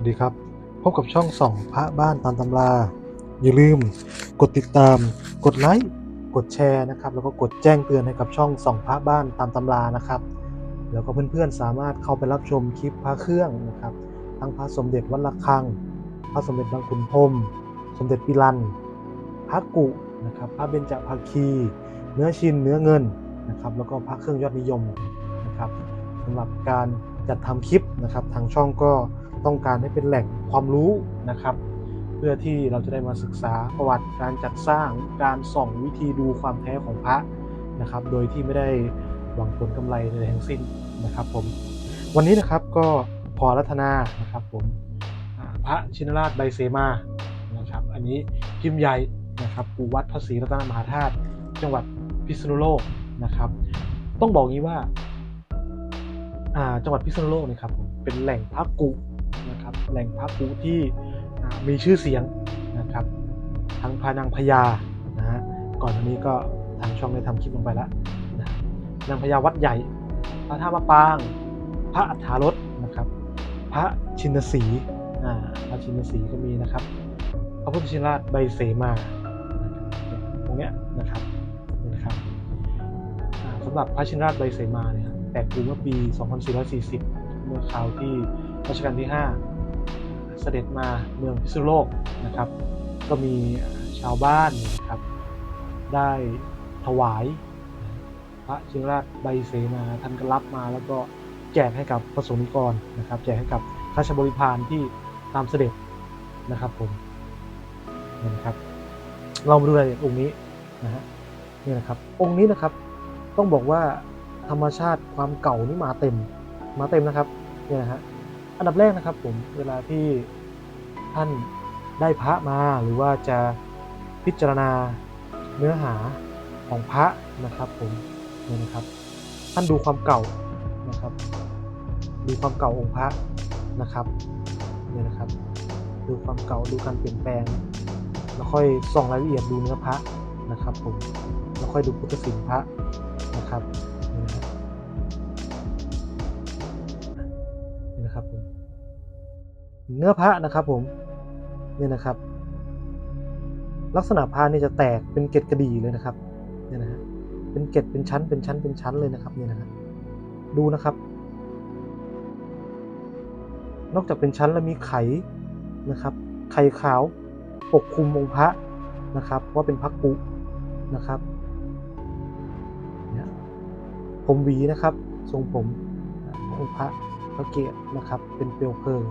วัสดีครับ พบกับช่องส่องพระบ้านตามตำรา อย่าลืมกดติดตาม กดไลค์กดแชร์นะครับ แล้วก็กดแจ้งเตือนให้กับช่องส่องพระบ้านตามตำรานะครับ แล้วก็เพื่อนๆสามารถเข้าไปรับชมคลิปพระเครื่องนะครับ ทั้งพระสมเด็จวัดระฆัง พระสมเด็จบางขุนพรมสมเด็จปิลันพระกุนะครับพระเบญจภาคี เนื้อชินเนื้อเงินนะครับแล้วก็พระเครื่องยอดนิยมนะครับสำหรับการจัดทำคลิปนะครับทางช่องก็ ต้องการให้เป็นแหล่งความรู้นะครับ เพื่อที่เราจะได้มาศึกษาประวัติการจัดสร้างการส่องวิธีดูความแท้ของพระนะครับ โดยที่ไม่ได้หวังผลกำไรใดทั้งสิ้นนะครับผมวันนี้นะครับก็พอรัตนานะครับผมพระชินราชใบเสมานะครับอันนี้พิมพ์ใหญ่นะครับปู่วัดพระศรีรัตนมหาธาตุจังหวัดพิษณุโลกนะครับ ต้องบอกงี้ว่าอ่าจังหวัดพิษณุโลกนะครับผมเป็นแหล่งพระกุ นะครับแหล่งพระกุที่มีชื่อเสียงนะครับ ทั้งพานางพญานะฮะก่อนอันนี้ก็ทางช่องได้ทำคลิปลงไปแล้วนะนางพญาวัดใหญ่ พระท่ามะปาง พระอัฏฐารสนะครับ พระชินสีอ่าพระชินสีก็มีนะครับ พระพุทธชินราชใบเสมาตรงเนี้ยนะครับนี่นะครับสำหรับพระชินราชใบเสมาเนี่ยครับแตกปูเมื่อปี 2440 เมื่อคราวที่รัชกาลที่ 5 เสด็จมาเมืองพิษณุโลกนะครับ ก็มีชาวบ้านนะครับได้ถวาย พระชินราชใบเสมาท่านก็รับมาแล้วก็แจกให้กับพระสงฆ์นิกรนะครับ แจกให้กับข้าราชบริพารที่ตามเสด็จนะครับผมนี่นะครับ เรามาดูรายละเอียดองค์นี้นะฮะนี่นะครับ องค์นี้นะครับต้องบอกว่าธรรมชาติความเก่านี่มาเต็มมาเต็มนะครับเนี่ยนะฮะ อันดับแรกนะครับผมเวลาที่ท่านได้พระมาหรือว่าจะพิจารณาเนื้อหาของพระนะครับผมนี่นะครับ ท่านดูความเก่านะครับ ดูความเก่าองค์พระนะครับนี่นะครับ ดูความเก่าดูการเปลี่ยนแปลง แล้วค่อยส่องรายละเอียดดูเนื้อพระนะครับผมแล้วค่อยดูพุทธศิลป์พระนะครับนี่นะครับ เนื้อพระนะครับผมเนี่ยนะครับ ลักษณะพระนี่จะแตกเป็นเกล็ดกระดีเลยนะครับเนี่ยนะฮะเป็นเกล็ดเป็นชั้นเป็นชั้นเป็นชั้นเลยนะครับเนี่ยนะครับดูนะครับ นอกจากเป็นชั้นแล้วมีไข่นะครับ ไข่ขาวปกคลุมองค์พระนะครับว่าเป็นพระกุนะครับเนี่ยผมหวีนะครับ ทรงผมองค์พระพระเกศนะครับ เป็นเปลวเพลิง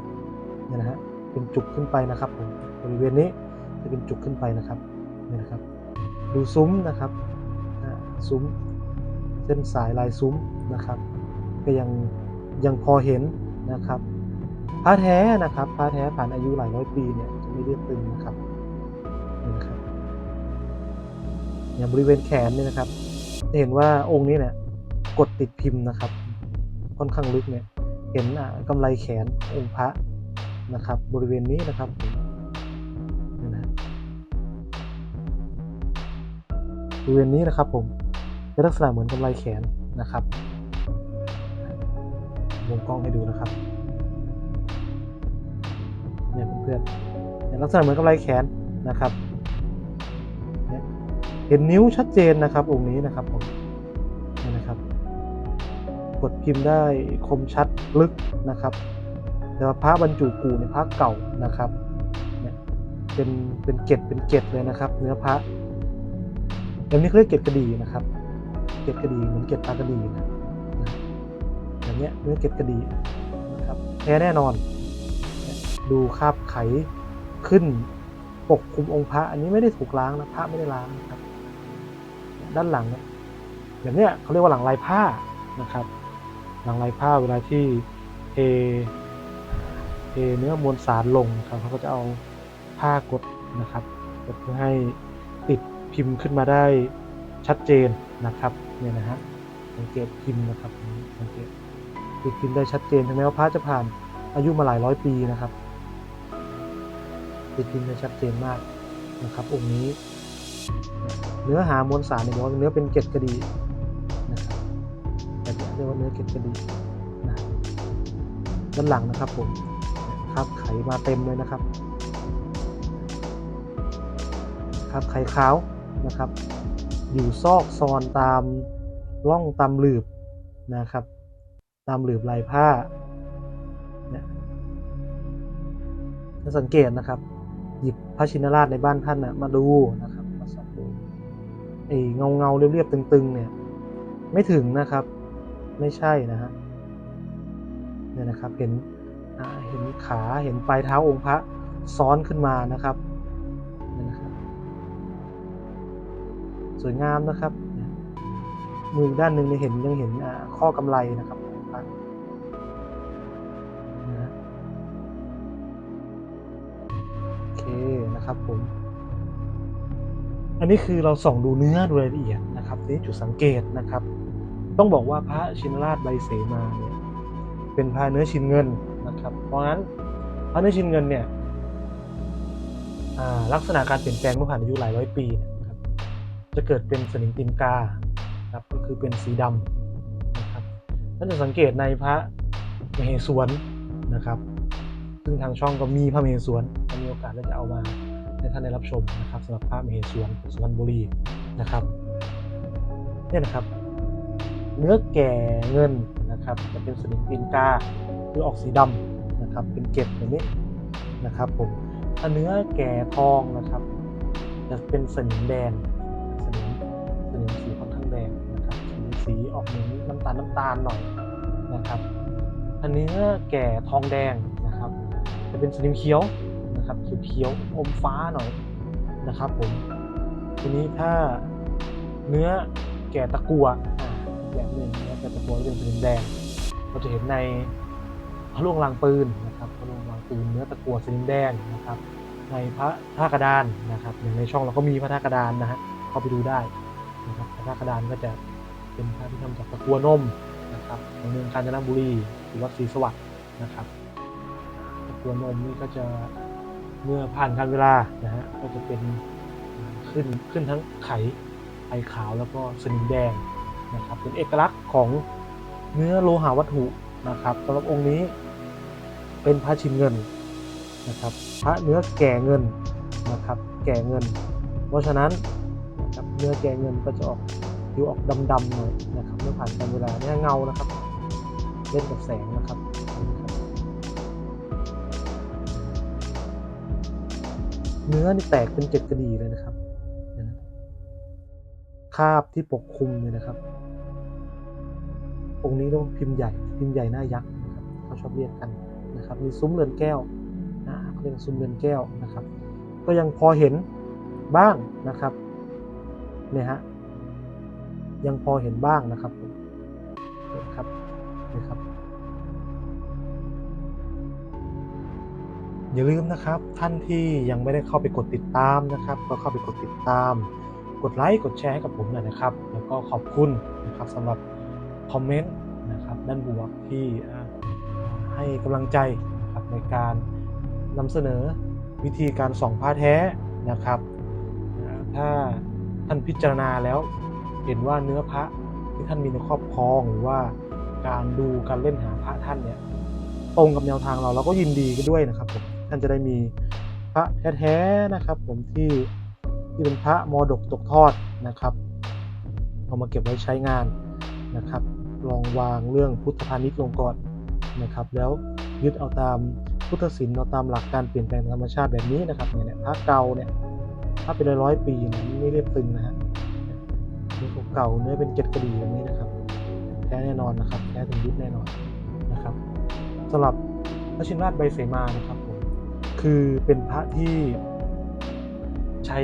เนี่ยนะฮะเป็นจุกขึ้นไปนะครับผมบริเวณนี้จะเป็นจุกขึ้นไปนะครับเนี่ยนะครับ ดูซุ้มนะครับซุ้มเส้นสายลายซุ้มนะครับ ก็ยังยังพอเห็นนะครับพระแท้นะครับพระแท้ผ่านอายุหลายร้อยปีเนี่ยจะไม่เรียบตึงนะครับนี่นะครับอย่างบริเวณแขนเนี่ยนะครับจะเห็นว่าองค์นี้เนี่ยกดติดพิมพ์นะครับ ค่อนข้างลึกเนี่ยเห็นอ่ากำไลแขนองค์พระ นะครับ บริเวณนี้นะครับนี่นะบริเวณนี้นะครับผมเป็นลักษณะเหมือนกำไลแขนนะครับวงกล้องให้ดูนะครับเนี่ยเพื่อนๆเนี่ยลักษณะเหมือนกับลายแขนนะครับเนี่ยเห็นนิ้วชัดเจนนะครับองค์นี้นะครับผมเนี่ยนะครับ กดพิมพ์ได้คมชัดลึกนะครับ แต่ว่าพระบรรจุกูในพระเก่านะครับเป็นเป็นเกล็ดเป็นเกล็ดเลยนะครับ เนื้อพระแบบนี้เขาเรียกเกล็ดกระดีนะครับ เกล็ดกระดีเหมือนเกล็ดปลากระดีนะอย่างเนี้ยเนื้อเกล็ดกระดีนะครับแท้แน่นอน ดูคราบไขขึ้นปกคลุมองค์พระ อันนี้ไม่ได้ถูกล้างนะพระไม่ได้ล้างนะครับ ด้านหลังเนี่ยแบบเนี้ยเขาเรียกว่าหลังลายผ้านะครับ หลังลายผ้าเวลาที่เท เทเนื้อมวลสารลงนะครับเขาก็จะเอาผ้ากดนะครับกดเพื่อให้ติดพิมพ์ขึ้นมาได้ชัดเจนนะครับเนี่ยนะฮะสังเกตพิมพ์นะครับสังเกตติดพิมพ์ได้ชัดเจนถึงแม้ว่าพระจะผ่านอายุมาหลายร้อยปีนะครับ ติดพิมพ์ได้ชัดเจนมากนะครับองค์นี้ เนื้อหามวลสารเนี่ยบอกว่าเนื้อเป็นเกล็ดกระดีนะครับแต่เรียกว่าเนื้อเกล็ดกระดีนะด้านหลังนะครับผม ครับไขมาเต็มเลยนะครับ ครับไขขาวนะครับ อยู่ซอกซอนตามร่องตามหลืบนะครับ ตามหลืบลายผ้าเนี่ยถ้าสังเกตนะครับ หยิบพระชินราชในบ้านท่านนะมาดูนะครับมาส่องดูไอ้เงาเงาเรียบๆตึงๆ เนี่ย ไม่ถึงนะครับ ไม่ใช่นะฮะเนี่ยนะครับเห็น เห็นขาเห็นปลายเท้าองค์พระซ้อนขึ้นมานะครับนะครับ สวยงามนะครับ มือด้านหนึ่งเนี่ยเห็นยังเห็นข้อกำไลนะครับนะฮะโอเคนะครับผมอันนี้คือเราส่องดูเนื้อดูรายละเอียดนะครับนี่จุดสังเกตนะครับ ต้องบอกว่าพระชินราชใบเสมาเนี่ยเป็นพระเนื้อชินเงิน ครับเพราะงั้นพระนื้อชินเงินเนี่ยลักษณะการเปลี่ยนแปลงเมื่อผ่านอายุหลายร้อยปีนะครับจะเกิดเป็นสนิมติมกาครับก็คือเป็นสีดำนะครับถ้าจะสังเกตในพระมเหสวนนะครับ ซึ่งทางช่องก็มีพระมเหสวนถ้ามีโอกาสเราจะเอามาให้ท่านได้รับชมนะครับสำหรับพระมเหสวนสุพรรณบุรีนะครับเนี่ยนะครับ เนื้อแก่เงินนะครับจะเป็นสนิมตีนกาคือออกสีดำ นะครับ เป็นเกล็ดแบบนี้นะครับผมถ้าเนื้อแก่ทองนะครับ จะเป็นสนิมแดงสนิมสนิมสีค่อนข้างแดงนะครับสีออกเหมือนน้ำตาลน้ำตาลหน่อยนะครับถ้าเนื้อแก่ทองแดงนะครับ จะเป็นสนิมเขียวนะครับเขียวเขียวๆอมฟ้าหน่อยนะครับผมทีนี้ถ้าเนื้อแก่ตะกัวอ่าแบบหนึ่งเนื้อแก่ตะกัวจะเป็นสนิมแดงเราจะเห็นใน พระล่วงลางปืนนะครับพระล่วงลางปืนเนื้อตะกัวสนิมแดงนะครับ ในพระท่ากระดานนะครับอย่างในช่องเราก็มีพระท่ากระดานนะฮะเข้าไปดูได้นะครับพระท่ากระดานก็จะเป็นพระที่ทำจากตะกัวนมนะครับของเมืองกาญจนบุรีหรือวัดศรีสวัสดิ์นะครับตะกัวนมนี่ก็จะเมื่อผ่านการเวลานะฮะก็จะเป็นขึ้นขึ้นทั้งไขไอขาวแล้วก็สนิมแดงนะครับเป็นเอกลักษณ์ของเนื้อโลหะวัตถุ นะครับสำหรับองค์นี้เป็นพระชินเงินนะครับ พระเนื้อแก่เงินนะครับ แก่เงิน เพราะฉะนั้นนะครับเนื้อแก่เงินก็จะออกผิวออกดำๆหน่อยนะครับเมื่อผ่านการเวลาเนี่ยเงานะครับ เล่นกับแสงนะครับเนื้อนี่แตกเป็นเจ็ดกระดีเลยนะครับคาบที่ปกคลุมเนี่ยนะครับ องค์นี้ต้องพิมพ์ใหญ่ พิมพ์ใหญ่หน้ายักษ์นะครับเขาชอบเรียกกันนะครับ มีซุ้มเรือนแก้วอ่าเขาเรียกซุ้มเรือนแก้วนะครับ ก็ยังพอเห็นบ้างนะครับเนี่ยฮะยังพอเห็นบ้างนะครับนี่ยครับนี่ครับ อย่าลืมนะครับ ท่านที่ยังไม่ได้เข้าไปกดติดตามนะครับ ก็เข้าไปกดติดตาม กดไลค์กดแชร์ให้กับผมหน่อยนะครับ แล้วก็ขอบคุณนะครับสำหรับ คอมเมนต์นะครับด้านบวกที่ให้กำลังใจครับในการนำเสนอวิธีการส่องผ้าแท้นะครับ ถ้าท่านพิจารณาแล้วเห็นว่าเนื้อพระที่ท่านมีในครอบครองหรือว่าการดูการเล่นหาพระท่านเนี่ยตรงกับแนวทางเราเราก็ยินดีกันด้วยนะครับผมท่านจะได้มีพระแท้ๆนะครับ ผมที่ที่เป็นพระมรดกตกทอดนะครับเอามาเก็บไว้ใช้งานนะครับ ลองวางเรื่องพุทธพาณิชย์ลงก่อนนะครับ แล้วยึดเอาตามพุทธศิลป์เอาตามหลักการเปลี่ยนแปลงธรรมชาติแบบนี้นะครับเนี่ยพระเก่าเนี่ยถ้าเป็นร้อยปีนี่ยไม่เรียบตึงนะฮะเนื้อเก่าเนื้อเป็นเกล็ดกระดีแบบนี้นะครับแท้แน่นอนนะครับแท้ถึงยุคแน่นอนนะครับสำหรับพระชินราชใบเสมานะครับผมคือเป็นพระที่ใช้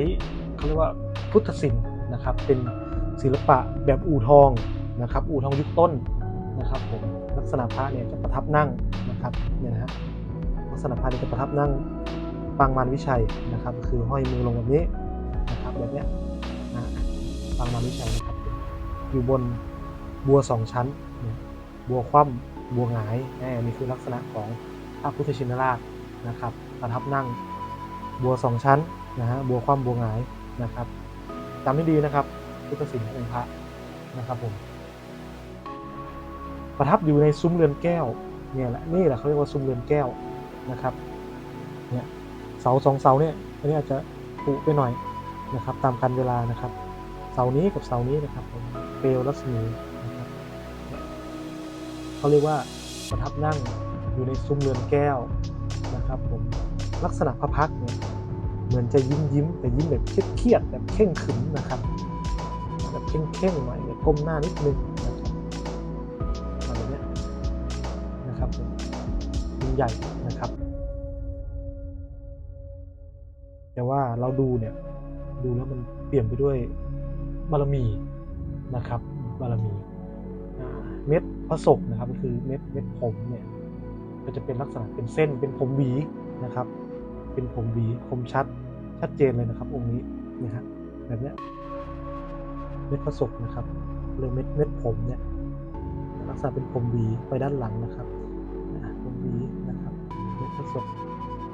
เขาเรียกว่าพุทธศิลป์นะครับเป็นศิลปะแบบอู่ทอง นะครับอู่ทองยุคต้นนะครับผมลักษณะพระเนี่ยจะประทับนั่งนะครับเนี่ยนะฮะลักษณะพระเนี่ยจะประทับนั่งปางมารวิชัยนะครับ คือห้อยมือลงแบบนี้นะครับแบบเนี้ยนะปางมารวิชัยนะครับอยู่บนบัวสองชั้นเนี่ยบัวคว่ำบัวหงายแน่นี่คือลักษณะของพระพุทธชินราชนะครับประทับนั่งบัวสองชั้นนะฮะบัวคว่ำบัวหงายนะครับจำให้ดีนะครับพุทธศิลป์องค์พระนะครับผม ประทับอยู่ในซุ้มเรือนแก้วเนี่ยแหละนี่แหละเขาเรียกว่าซุ้มเรือนแก้วนะครับเนี่ยเสาสองเสาเนี่ยอันนี้อาจจะปุไปหน่อยนะครับ ตามกันเวลานะครับ เสานี้กับเสานี้นะครับผมเปลวรัศมีนะครับเขาเรียกว่าประทับนั่งอยู่ในซุ้มเรือนแก้วนะครับผมลักษณะพระพักเนี่ยเหมือนจะยิ้มยิ้มแต่ยิ้มแบบเครียดๆแบบเข่งขึมนะครับแบบเข่งๆหน่อยแบบก้มหน้านิดนึง ใหญ่นะครับ แต่ว่าเราดูเนี่ยดูแล้วมันเปลี่ยนไปด้วยบารมีนะครับ บารมีเม็ดพระศกนะครับก็คือเม็ดเม็ดผมเนี่ยก็จะเป็นลักษณะเป็นเส้นเป็นผมหวีนะครับ เป็นผมหวีคมชัดชัดเจนเลยนะครับ องค์นี้นะฮะแบบเนี้ยเม็ดพระศกนะครับหรือเม็ดเม็ดผมเนี่ยลักษณะเป็นผมหวีไปด้านหลังนะครับ เม็ด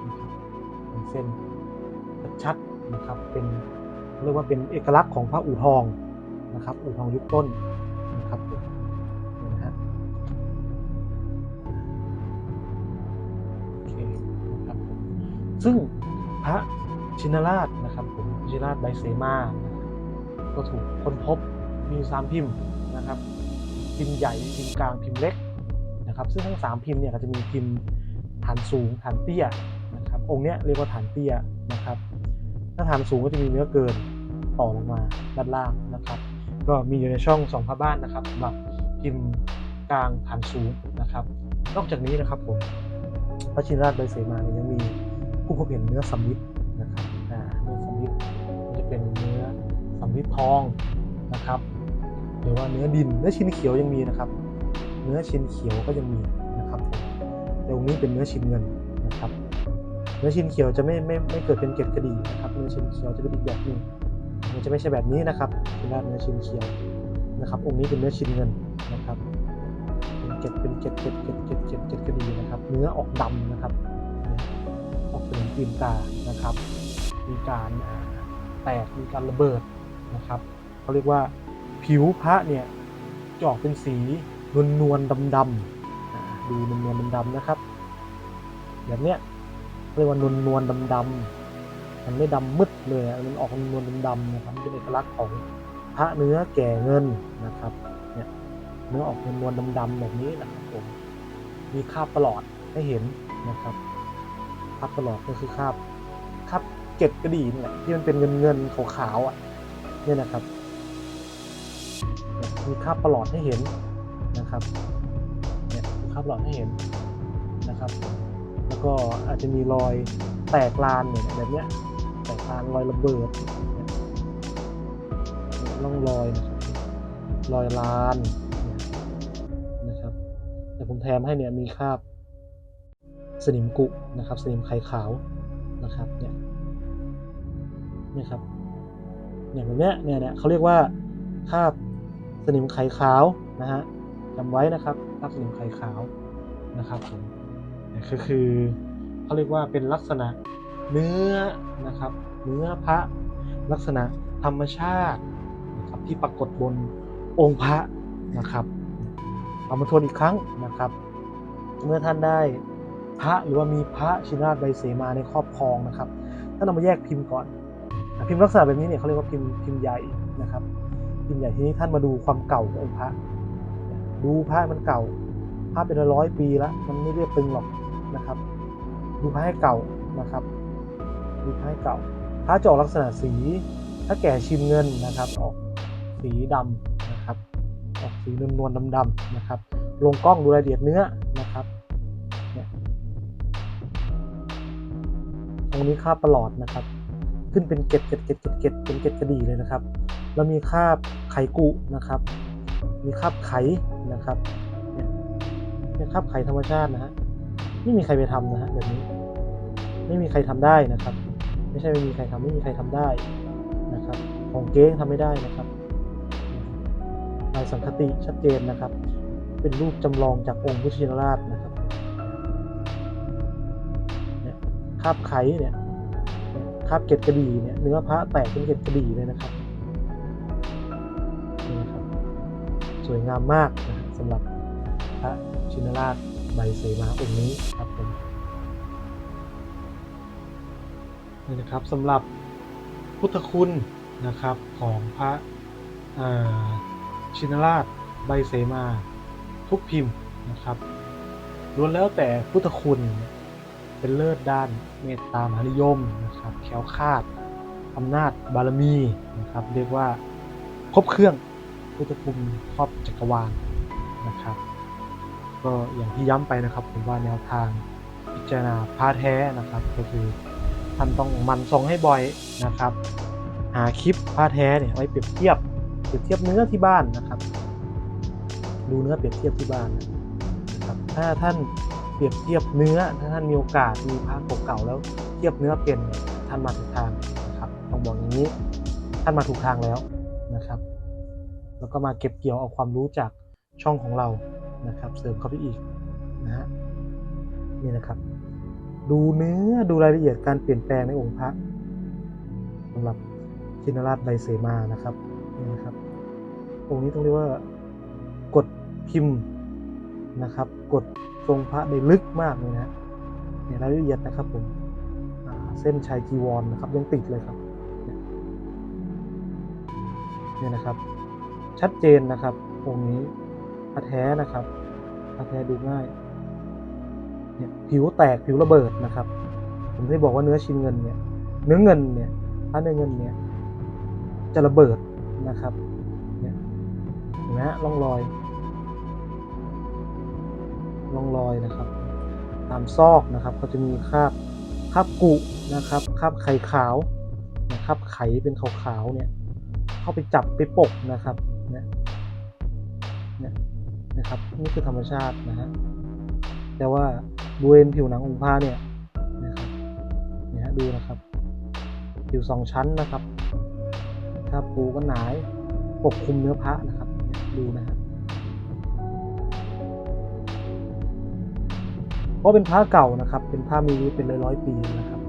นะครับเป็นเส้นชัดนะครับเป็นเรียกว่าเป็นเอกลักษณ์ของพระอู่ทองนะครับอู่ทองยุคต้นนะครับผมนะฮะโอเคนะครับซึ่งพระชินราชนะครับผมชินราชไบเซมาก็ถูกค้นพบมีสามพิมพ์นะครับพิมพ์ใหญ่พิมพ์กลางพิมพ์เล็กนะครับ ซึ่งทั้งสามพิมพ์เนี่ยก็จะมีพิมพ์านสูงฐานเตี้ยนะครับองค์เนี้ยเรียกว่าฐานเตี้ยนะครับ ถ้าฐานสูงก็จะมีเนื้อเกินต่อลงมาด้านล่างนะครับ ก็มีอยู่ในช่องสองพระบ้านนะครับสำหรับพิมพ์กลางฐานสูงนะครับ นอกจากนี้นะครับผมพระชินราชใบเสมาเนี่ยยังมีผู้พบเห็นเนื้อสำลิดนะครับเนื้อสำลิดมันจะเป็นเนื้อสำลิดทองนะครับหรือว่าเนื้อดินเนื้อชินเขียวยังมีนะครับ เนื้อชินเขียวก็ยังมี แต่องค์นี้เป็นเนื้อชินเงินนะครับ เนื้อชินเขียวจะไม่ไม่ไม่เกิดเป็นเกล็ดกระดีนะครับ เนื้อชินเขียวจะเป็นอีกแบบหนึงมันจะไม่ใช่แบบนี้นะครับเป็นด้าเนื้อชินเขียวนะครับ องค์นี้เป็นเนื้อชินเงินนะครับเป็นเกล็ดเป็นเกล็ดเกล็ดเกล็ดเกล็ดเกล็ดเกล็ดกระดีนะครับ เนื้อออกดำนะครับออกเป็นตีนกานะครับ มีการแตกมีการระเบิดนะครับเขาเรียกว่าผิวพระเนี่ยจะออกเป็นสีนวลนวลดำดำๆ ดูนวลนวลดำดำๆนะครับ แบบเนี้ยเรียกว่านวลนวลดำดำๆมันไม่ดำมืดเลยมันออกนวลนวลดำดำๆนะครับเป็นเอกลักษณ์ของพระเนื้อแก่เงินนะครับเนี่ยเนื้อออกนวลนวลดำดำๆแบบนี้นะครับผมมีคาบประหลอดให้เห็นนะครับคาบประหลอดก็คือคาบคาบเกล็ดกระดี่นี่แหละที่มันเป็นเงินเงินขาวๆอะเนี่ยนะครับ มีคาบประหลอดให้เห็นนะครับ คราบหลอดให้เห็นนะครับ แล้วก็อาจจะมีรอยแตกลานเนี่ยแบบเนี้ยแตกลานรอยระเบิดเนี่ยร่องรอยนะครับรอยลานนะครับ แต่ผมแถมให้เนี่ยมีคราบสนิมกุนะครับ สนิมไข่ขาวนะครับเนี่ยเนี่ยครับเนี่ยแบบเนี้ยเนี่ยเนี่ยเขาเรียกว่าคราบสนิมไข่ขาวนะฮะจำไว้นะครับ คราบสนิมไขขาวนะครับผมนี่ยคือคือเขาเรียกว่าเป็นลักษณะเนื้อนะครับเนื้อพระลักษณะธรรมชาตินะครับที่ปรากฏบนองค์พระนะครับเอามาทวนอีกครั้งนะครับ เมื่อท่านได้พระหรือว่ามีพระชินราชใบเสมาในครอบครองนะครับท่านเอามาแยกพิมพ์ก่อน พิมพ์ลักษณะแบบนี้เนี่ยเขาเรียกว่าพิมพ์พิมพ์ใหญ่นะครับ พิมพ์ใหญ่ทีนี้ท่านมาดูความเก่าขององค์พระ ดูพระมันเก่าพระเป็นร้อยปีแล้วมันไม่เรียบตึงหรอกนะครับ ดูพระให้เก่านะครับ ดูพระให้เก่าพระจะออกลักษณะสี ถ้าแก่ชิมเงินนะครับ ออกสีดำนะครับ ออกสีนวลนวลดำๆนะครับ ลงกล้องดูรายละเอียดเนื้อนะครับเนี่ยตรงนี้ค่าบประหลอดนะครับ ขึ้นเป็นเกล็ดเกล็ดเกล็ดเกล็ดเกล็ดเป็นเกล็ดกระดีเลยนะครับ แล้วมีคราบไขกุนะครับ มีคราบไขนะครับเนี่ยเนี่ยคราบไขธรรมชาตินะฮะไม่มีใครไปทำนะฮะแบบนี้ ไม่มีใครทำได้นะครับ ไม่ใช่ไม่มีใครทำไม่มีใครทำได้นะครับ ของเก้งทำไม่ได้นะครับลายสังคติชัดเจนนะครับ เป็นรูปจำลองจากองค์พุทธชินราชนะครับเนี่ยคราบไขเนี่ยคราบเกล็ดกระดี่เนี่ยเนื้อพระแตกเป็นเกล็ดกระดี่เลยนะครับ สวยงามมากนะสำหรับพระชินราชใบเสมาองค์นี้ครับผมนี่นะครับสำหรับพุทธคุณนะครับของพระชินราชใบเสมาทุกพิมพ์นะครับล้วนแล้วแต่พุทธคุณเป็นเลิศด้านเมตตามหานิยมนะครับแคล้วคาดอำนาจบารมีนะครับ เรียกว่าครบเครื่อง พุทธคุณครอบจักรวาลนะครับ ก็อย่างที่ย้ำไปนะครับ ผมว่าแนวทางพิจารณาพาแท้นะครับ ก็คือท่านต้องมันส่งให้บ่อยนะครับ หาคลิปพาแท้เนี่ยไว้เปรียบเทียบเปรียบเทียบเนื้อที่บ้านนะครับ ดูเนื้อเปรียบเทียบที่บ้านนะครับ ถ้าท่านเปรียบเทียบเนื้อถ้าท่านมีโอกาสมีพระเก่าๆแล้วเทียบเนื้อเป็นเนี่ยท่านมาถูกทางนะครับต้องบอกอย่างนี้ท่านมาถูกทางแล้วนะครับ แล้วก็มาเก็บเกี่ยวเอาความรู้จากช่องของเรานะครับเสริมเข้าไปอีกนะฮะนี่นะครับ ดูเนื้อดูรายละเอียดการเปลี่ยนแปลงในองค์พระสำหรับชินราชใบเสมานะครับนี่นะครับองค์นี้ต้องเรียกว่ากดพิมพ์นะครับ กดทรงพระได้ลึกมากเลยนะเนี่ยรายละเอียดนะครับผมเส้นชายจีวรนนะครับยังติดเลยครับนี่ยเนี่ยนะครับ ชัดเจนนะครับองค์นี้พระแท้นะครับพระแท้ดูง่ายเนี่ยผิวแตกผิวระเบิดนะครับ ผมได้บอกว่าเนื้อชิ้นเงินเนี่ย เนื้อเงินเนี่ยพระเนื้อเงินเนี่ย จะระเบิดนะครับเนี่ยเห็นไหมฮะร่องรอยร่องรอยนะครับ ตามซอกนะครับก็จะมีคราบคราบกุนะครับคราบไข่ขาวนะครับไข่เป็นขาวๆเนี่ย เข้าไปจับไปปกนะครับ นะครับนี่คือธรรมชาตินะฮะแต่ว่าบริเวณผิวหนังองค์พระเนี่ยนะครับเนี่ยฮะดูนะครับ ผิวสองชั้นนะครับถ้าปูก็หนายปกคลุมเนื้อพระนะครับดูนะฮะเพราะเป็นพระเก่านะครับ เป็นพระมีอายุเป็นร้อยร้อยๆปีนะครับ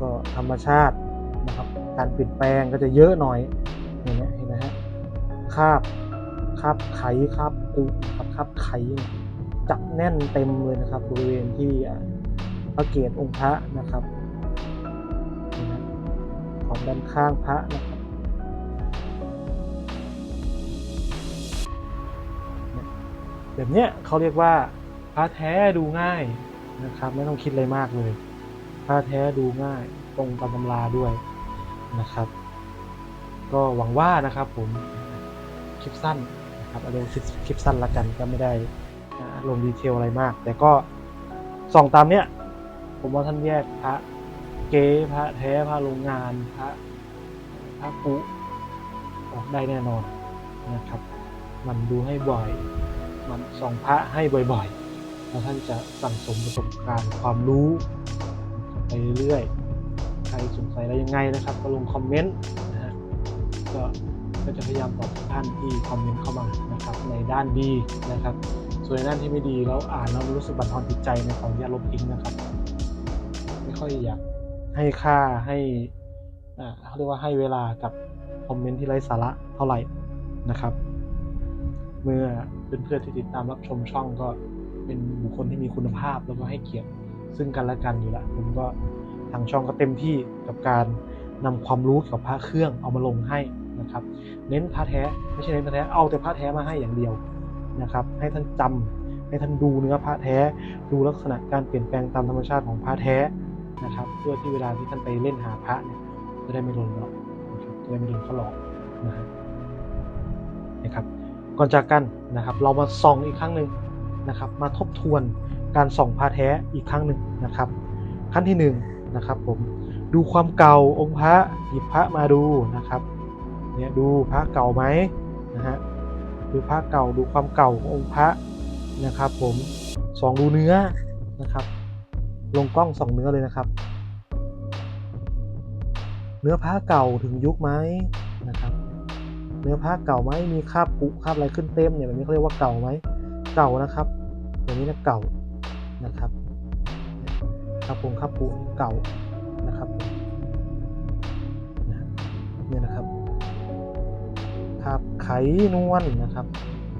ก็ธรรมชาตินะครับ การเปลี่ยนแปลงก็จะเยอะหน่อยอย่างเงี้ยเห็นไหมฮะคาบ คราบไขคราบกุครับคราบไข่จับแน่นเต็มเลยนะครับบริเวณที่พระเกศองค์พระนะครับ ของด้านข้างพระนะครับแบบเนี้ยเขาเรียกว่าพระแท้ดูง่ายนะครับ ไม่ต้องคิดอะไรมากเลยพระแท้ดูง่ายตรงตามตำราด้วยนะครับ ก็หวังว่านะครับผมคลิปสั้น นะครับเอาเรียกว่าคลิปสั้นละกันก็ไม่ได้ลงดีเทลอะไรมาก แต่ก็ส่องตามเนี้ยผมว่าท่านแยกพระเก๊พระแท้พระโรงงานพระพระปุออกได้แน่นอนนะครับ มันดูให้บ่อย มันส่องพระให้บ่อยๆ แล้วท่านจะสั่งสมประสบการณ์ความรู้ไปเรื่อยๆ ใครสงสัยอะไรยังไงนะครับ ก็ลงคอมเมนต์นะฮะก็ ก็จะพยายามตอบทุกท่านที่คอมเมนต์เข้ามานะครับในด้านดีนะครับ ส่วนในด้านที่ไม่ดีแล้วอ่านแล้วรู้สึกบั่นทอนจิตใจในขออนุญาลบทิ้งนะครับ ไม่ค่อยอยากให้ค่าให้อ่าเขาเรียกว่าให้เวลากับคอมเมนต์ที่ไร้สาระเท่าไหร่นะครับ เมื่อเพื่อนๆที่ติดตามรับชมช่องก็เป็นบุคคลที่มีคุณภาพแล้วก็ให้เกียรติซึ่งกันและกันอยู่ล้วผมก็ทางช่องก็เต็มที่กับการนำความรู้เกี่ยวกับพระเครื่องเอามาลงให้ นะครับ เน้นพระแท้ไม่ใช่เน้นพระแท้เอาแต่พระแท้มาให้อย่างเดียวนะครับ ให้ท่านจำให้ท่านดูเนื้อพระแท้ดูลักษณะการเปลี่ยนแปลงตามธรรมชาติของพระแท้นะครับ เพื่อที่เวลาที่ท่านไปเล่นหาพระเนี่ยจะได้ไม่โดนหลอกจะได้ไม่โดนเขาหลอกนะฮะนะครับก่อนจากกันนะครับ เรามาส่องอีกครั้งหนึ่งนะครับ มาทบทวนการส่องพระแท้อีกครั้งหนึ่งนะครับ ขั้นที่หนึ่งนะครับผมดูความเก่าองค์พระหยิบพระมาดูนะครับ เนี่ยดูพระเก่าไหมนะฮะดูพระเก่าดูความเก่าขององค์พระนะครับ ผมสองดูเนื้อนะครับ ลงกล้องสองเนื้อเลยนะครับ เนื้อพระเก่าถึงยุคไหมนะครับ เนื้อผ้าเก่าไหมมีคราบปุคราบอะไรขึ้นเต็มเนี่ยแบบนี้เขาเรียกว่าเก่าไหมเก่านะครับอย่างนี้นะเก่านะครับคราบปงคราบปุเก่า คราบไขนวลนะครับ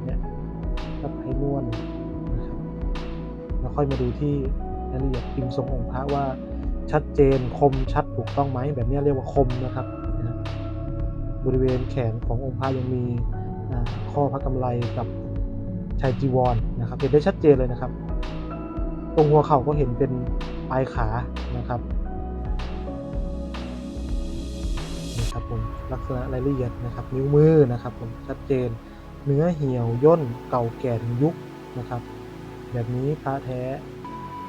เนี่ยคราบไขนวลนะครับแล้วค่อยมาดูที่รายละเอียดพิมพ์ทรงองค์พระว่าชัดเจนคมชัดถูกต้องไหมแบบนี้เรียกว่าคมนะครับนะบริเวณแขนขององค์พระยังมีข้อพระกำไลกับชายจีวรนะครับเห็นได้ชัดเจนเลยนะครับ ตรงหัวเข่าก็เห็นเป็นปลายขานะครับ ครับผมลักษณะรายละเอียดนะครับนิ้วมือนะครับผมชัดเจน เนื้อเหี่ยวย่นเก่าแก่ถึงยุคนะครับ แบบนี้พระแท้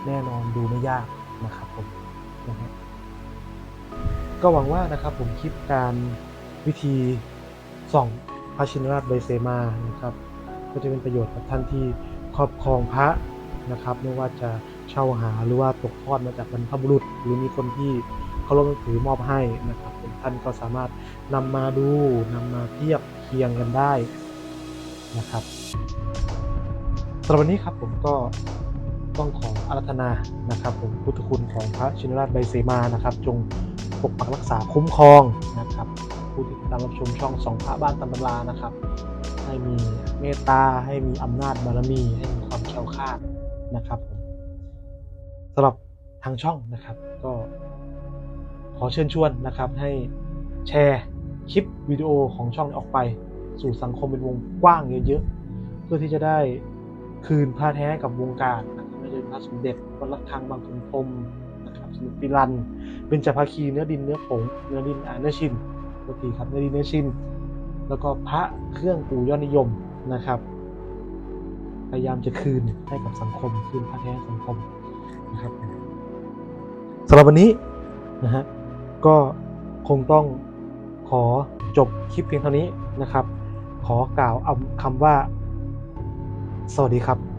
แน่นอนดูไม่ยากนะครับผมนะฮะก็หวังว่านะครับผมคลิปการวิธีส่องพระชินราชใบเซมานะครับ ก็จะเป็นประโยชน์กับท่านที่ครอบครองพระนะครับ ไม่ว่าจะเช่าหาหรือว่าตกทอดมาจากบรรพบุรุษ หรือมีคนที่เขารพนับถือมอบให้นะครับ ท่านก็สามารถนำมาดูนำมาเทียบเคียงกันได้นะครับสำหรับวันนี้ครับผมก็ต้องขออารัธนานะครับ ผมพุทธคุณของพระชินราชใบเสมานะครับ จงปกปักรักษาคุ้มครองนะครับผู้ที่ติดตามรับชมช่องสองพระบ้านตำตำรานะครับ ให้มีเมตตาให้มีอำนาจบารมี ให้มีความแข็งคลาดนะครับผมสำหรับทางช่องนะครับ ก็ ขอเชิญชวนนะครับให้แชร์คลิปวิดีโอของช่องออกไป สู่สังคมเป็นวงกว้างเยอะๆ เพื่อที่จะได้คืนพระแท้กับวงการนะครับไม่ใช่พระสมเด็จวัดระฆังบางขุนพรมนะครับสมุทรปิรันเป็นจภาคีเนื้อดินเนื้อผงเนื้อดินอ่าเนื้อชินปกติครับเนื้อดินเนื้อชินแล้วก็พระเครื่องปู่ยอดนิยมนะครับ พยายามจะคืนให้กับสังคมคืนพระแท้สังคมนะครับสำหรับวันนี้นะฮะ ก็คงต้องขอจบคลิปเพียงเท่านี้นะครับ ขอกล่าวอคำว่า สวัสดีครับ